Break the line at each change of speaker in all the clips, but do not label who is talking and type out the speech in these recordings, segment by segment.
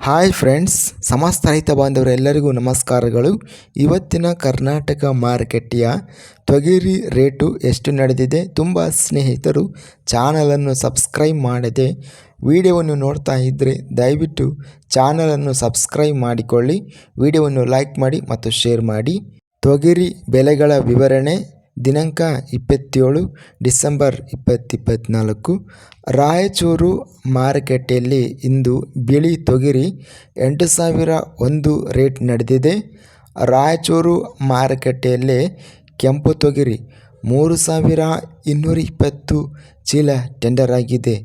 Hi friends ಸಮಸ್ತ ರೈತ ಬಾಂಧವರೆಲ್ಲರಿಗೂ ನಮಸ್ಕಾರಗಳು. ಇವತ್ತಿನ ಕರ್ನಾಟಕ ಮಾರುಕಟ್ಟೆಯ ತೊಗರಿ ರೇಟು ಎಷ್ಟು ನಡೆದಿದೆ ತುಂಬ ಸ್ನೇಹಿತರು ಚಾನಲನ್ನು ಸಬ್ಸ್ಕ್ರೈಬ್ ಮಾಡದೆ ವಿಡಿಯೋವನ್ನು ನೋಡ್ತಾ ಇದ್ದರೆ ದಯವಿಟ್ಟು ಚಾನಲನ್ನು ಸಬ್ಸ್ಕ್ರೈಬ್ ಮಾಡಿಕೊಳ್ಳಿ. ವಿಡಿಯೋವನ್ನು ಲೈಕ್ ಮಾಡಿ ಮತ್ತು ಶೇರ್ ಮಾಡಿ. ತೊಗರಿ ಬೆಲೆಗಳ ವಿವರಣೆ ದಿನಾಂಕ ಇಪ್ಪತ್ತೇಳು ಡಿಸೆಂಬರ್ ಇಪ್ಪತ್ತಿಪ್ಪತ್ತ್ನಾಲ್ಕು ರಾಯಚೂರು ಮಾರುಕಟ್ಟೆಯಲ್ಲಿ ಇಂದು ಬಿಳಿ ತೊಗರಿ ಎಂಟು ಸಾವಿರ ಒಂದು ರೇಟ್ ನಡೆದಿದೆ. ರಾಯಚೂರು ಮಾರುಕಟ್ಟೆಯಲ್ಲಿ ಕೆಂಪು ತೊಗರಿ ಮೂರು ಸಾವಿರ ಇನ್ನೂರ ಇಪ್ಪತ್ತು ಚೀಲ ಟೆಂಡರ್ ಆಗಿದೆ.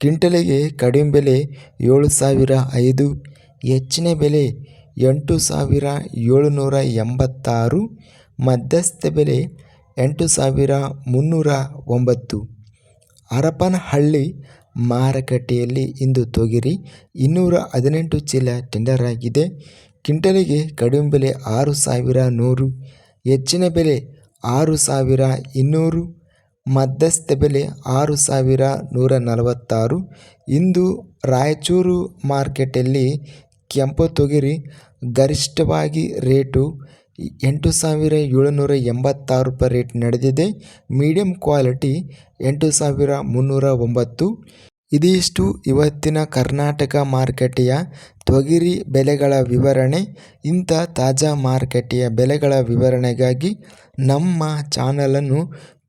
ಕ್ವಿಂಟಲಿಗೆ ಕಡಿಮೆ ಬೆಲೆ ಏಳು ಸಾವಿರ ಐದು, ಹೆಚ್ಚಿನ ಬೆಲೆ ಎಂಟು ಸಾವಿರ ಏಳುನೂರ ಎಂಬತ್ತಾರು, ಮಧ್ಯಸ್ಥ ಬೆಲೆ ಎಂಟು ಸಾವಿರ ಮುನ್ನೂರ ಒಂಬತ್ತು. ಹರಪನಹಳ್ಳಿ ಮಾರುಕಟ್ಟೆಯಲ್ಲಿ ಇಂದು ತೊಗರಿ ಇನ್ನೂರ ಹದಿನೆಂಟು ಚೀಲ ಟೆಂಡರ್ ಆಗಿದೆ. ಕ್ವಿಂಟಲಿಗೆ ಕಡಿಮೆ ಬೆಲೆ ಆರು ಸಾವಿರ ನೂರು, ಹೆಚ್ಚಿನ ಬೆಲೆ ಆರು ಸಾವಿರ ಇನ್ನೂರು, ಮಧ್ಯಸ್ಥ ಬೆಲೆ ಆರು ಸಾವಿರ ನೂರ ನಲವತ್ತಾರು. ಇಂದು ರಾಯಚೂರು ಮಾರ್ಕೆಟಲ್ಲಿ ಕೆಂಪು ತೊಗರಿ ಗರಿಷ್ಠವಾಗಿ ರೇಟು ಎಂಟು ಸಾವಿರ ಏಳುನೂರ ಎಂಬತ್ತಾರು ರೂಪಾಯಿ ರೇಟ್ ನಡೆದಿದೆ. ಮೀಡಿಯಂ ಕ್ವಾಲಿಟಿ ಎಂಟು ಸಾವಿರ ಮುನ್ನೂರ ಒಂಬತ್ತು. ಇದಿಷ್ಟು ಇವತ್ತಿನ ಕರ್ನಾಟಕ ಮಾರುಕಟ್ಟೆಯ ತೊಗರಿ ಬೆಲೆಗಳ ವಿವರಣೆ. ಇಂಥ ತಾಜಾ ಮಾರುಕಟ್ಟೆಯ ಬೆಲೆಗಳ ವಿವರಣೆಗಾಗಿ ನಮ್ಮ ಚಾನಲನ್ನು